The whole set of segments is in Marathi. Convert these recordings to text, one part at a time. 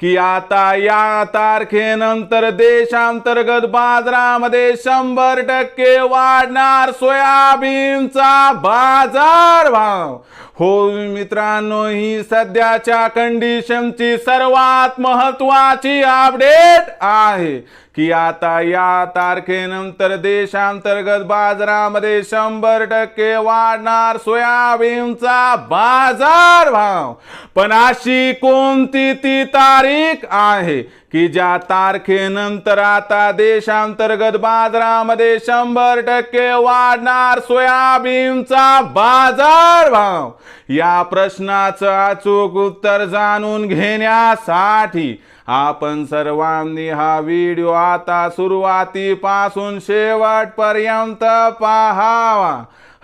की आता या तारखेनंतर देशांतर्गत बाजारामध्ये शंभर टक्के वाढणार सोयाबीनचा बाजार भाव हो मित्रांनो ही सध्याच्या कंडिशनची सर्वात महत्वाची अपडेट आहे. की आता या तारखेनंतर देशांतर्गत बाजारामध्ये शंभर टक्के वाढणार सोयाबीनचा बाजार भाव पण अशी कोणती ती तारीख आहे? की ज्या तारखेनंतर आता देशांतर्गत बाजारामध्ये शंभर टक्के वाढणार सोयाबीनचा बाजार भाव या प्रश्नाचं अचूक उत्तर जाणून घेण्यासाठी आपण सर्वांनी हा व्हिडिओ आता सुरुवातीपासून शेवटपर्यंत पाहावा.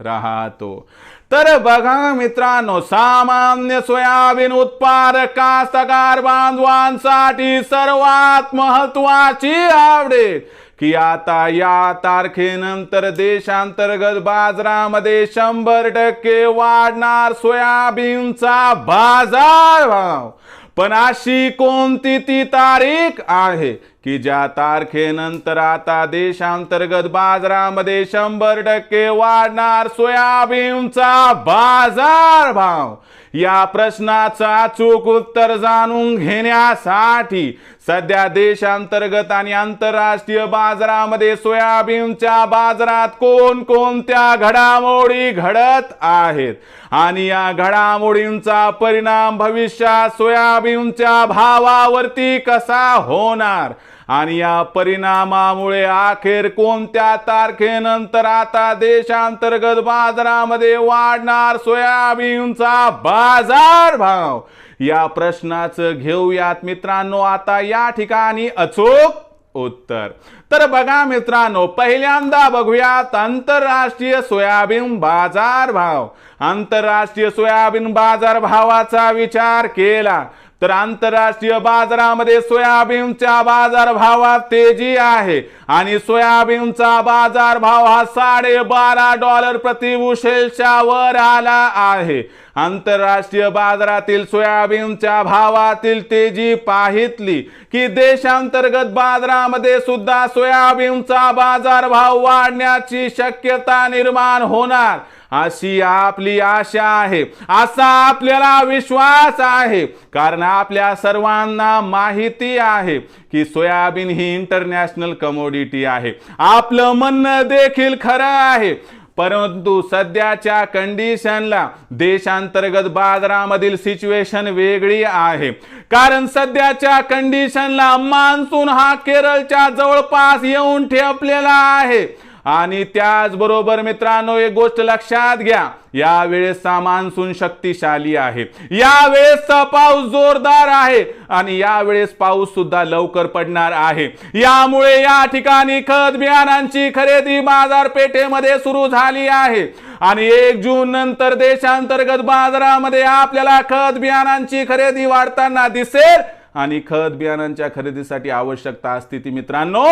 राहतो. तर बघा मित्रांनो सामान्य सोयाबीन उत्पादक कास्तकार बांधवांसाठी सर्वात महत्वाची आवडेल. की आता या तारखेनंतर देशांतर्गत बाजारामध्ये शंभर टक्के वाढणार सोयाबीनचा बाजार भाव पण अशी कोणती ती तारीख आहे? की ज्या तारखेनंतर आता देशांतर्गत बाजारामध्ये शंभर टक्के वाढणार सोयाबीनचा बाजार भाव या प्रश्नाचा चूक उत्तर जाणून घेण्यासाठी सध्या देशांतर्गत आणि आंतरराष्ट्रीय बाजारामध्ये सोयाबीनच्या बाजारात कोणकोणत्या घडामोडी घडत आहेत? आणि या घडामोडींचा परिणाम भविष्यात सोयाबीनच्या भावावरती कसा होणार? आणि या परिणामामुळे अखेर कोणत्या तारखेनंतर आता देशांतर्गत बाजारामध्ये वाढणार सोयाबीनचा बाजार भाव? या प्रश्नाचं घेऊयात मित्रांनो. आता या ठिकाणी अचूक उत्तर. तर बघा मित्रांनो पहिल्यांदा बघूयात आंतरराष्ट्रीय सोयाबीन बाजार भाव. आंतरराष्ट्रीय सोयाबीन बाजार भावाचा विचार केला. तर आंतरराष्ट्रीय बाजारामध्ये सोयाबीनच्या बाजार भावात तेजी आहे आणि सोयाबीनचा बाजार भाव हा साडे बारा डॉलर प्रति उशेलच्या वर आला आहे. आंतरराष्ट्रीय बाजारातील सोयाबीनच्या भावातील तेजी पाहितली की देशांतर्गत बाजारामध्ये सुद्धा सोयाबीनचा बाजार भाव वाढण्याची शक्यता निर्माण होणार. अशी आपली आशा आहे असा आपल्याला विश्वास आहे. कारण आपल्या सर्वांना माहिती आहे की सोयाबीन ही इंटरनॅशनल कमोडिटी आहे. आपलं म्हणणं देखील खरं आहे. परंतु सध्याच्या कंडिशनला देशांतर्गत बाजारामधील सिच्युएशन वेगळी आहे. कारण सध्याच्या कंडिशनला मान्सून हा केरळच्या जवळपास येऊन ठेपलेला आहे. आणि त्याचबरोबर मित्रांनो एक गोष्ट लक्षात घ्या. यावेळेसचा मान्सून शक्तिशाली आहे. यावेळेसचा पाऊस जोरदार आहे आणि यावेळेस पाऊस सुद्धा लवकर पडणार आहे. यामुळे या ठिकाणी खत बियाणांची खरेदी बाजारपेठेमध्ये सुरू झाली आहे. आणि एक जून नंतर देशांतर्गत बाजारामध्ये आपल्याला खत बियाणांची खरेदी वाढताना दिसेल. आणि खत बियाणांच्या खरेदीसाठी आवश्यकता असते ती मित्रांनो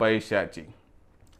पैशाची.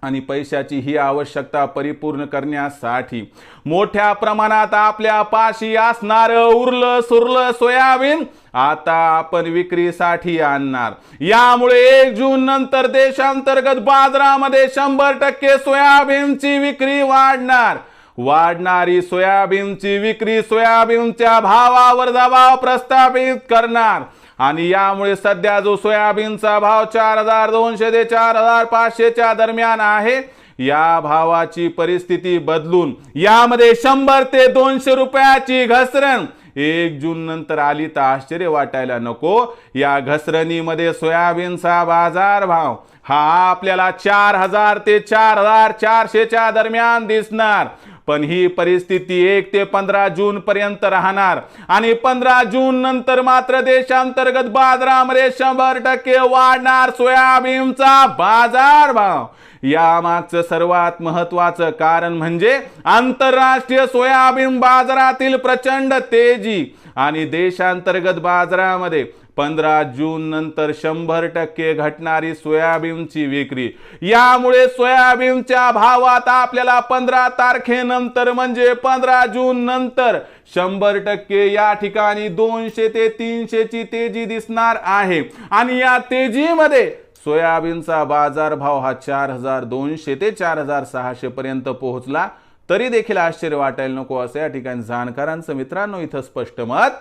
आणि पैशाची ही आवश्यकता परिपूर्ण करण्यासाठी मोठ्या प्रमाणात आपल्या पाशी असणार उरलं सुरलं सोयाबीन आता आपण विक्रीसाठी आणणार. यामुळे एक जून नंतर देशांतर्गत बाजारामध्ये शंभर टक्के सोयाबीनची विक्री वाढणार. वाढणारी सोयाबीनची विक्री सोयाबीनच्या भावावर दबाव प्रस्थापित करणार. आणि यामुळे सध्या जो सोयाबीनचा भाव चार हजार दोनशे ते चार हजार पाचशेच्या दरम्यान आहे या भावाची परिस्थिती बदलून यामध्ये शंभर ते दोनशे रुपयाची घसरण. एक जून नंतर आली तर आश्चर्य वाटायला नको. या घसरणीमध्ये सोयाबीनचा बाजार भाव हा आपल्याला चार हजार ते चार हजार चारशेच्या दरम्यान दिसणार. पण ही परिस्थिती एक ते पंधरा जून पर्यंत राहणार. आणि पंधरा जून नंतर मात्र देशांतर्गत बाजारामध्ये शंभर टक्के वाढणार सोयाबीनचा बाजार भाव यामागचं सर्वात महत्वाचं कारण म्हणजे आंतरराष्ट्रीय सोयाबीन बाजारातील प्रचंड तेजी. आणि देशांतर्गत बाजारामध्ये पंधरा जून नंतर शंभर टक्के घटणारी सोयाबीनची विक्री. यामुळे सोयाबीनच्या भावात आपल्याला पंधरा तारखेनंतर म्हणजे पंधरा जून नंतर शंभर टक्के या ठिकाणी दोनशे ते तीनशेची तेजी दिसणार आहे. आणि या तेजीमध्ये सोयाबीनचा बाजारभाव हा चार हजार दोनशे ते चार हजार सहाशे पर्यंत पोहोचला. तरी देखील आश्चर्य वाटायला नको असं या ठिकाणी जाणकारांचं मित्रांनो इथं स्पष्ट मत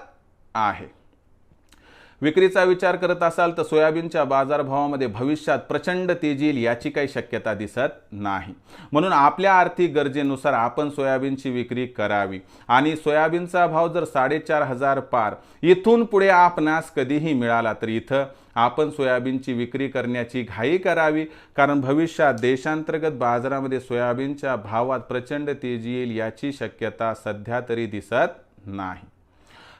आहे. विक्रीचा विचार करत असाल तर सोयाबीनच्या बाजारभावामध्ये भविष्यात प्रचंड तेजी येईल याची काही शक्यता दिसत नाही. म्हणून आपल्या आर्थिक गरजेनुसार आपण सोयाबीनची विक्री करावी. आणि सोयाबीनचा भाव जर साडेचार हजार पार इथून पुढे आपणास कधीही मिळाला तर इथं आपण सोयाबीनची विक्री करण्याची घाई करावी. कारण भविष्यात देशांतर्गत बाजारामध्ये सोयाबीनच्या भावात प्रचंड तेजी येईल याची शक्यता सध्या तरी दिसत नाही.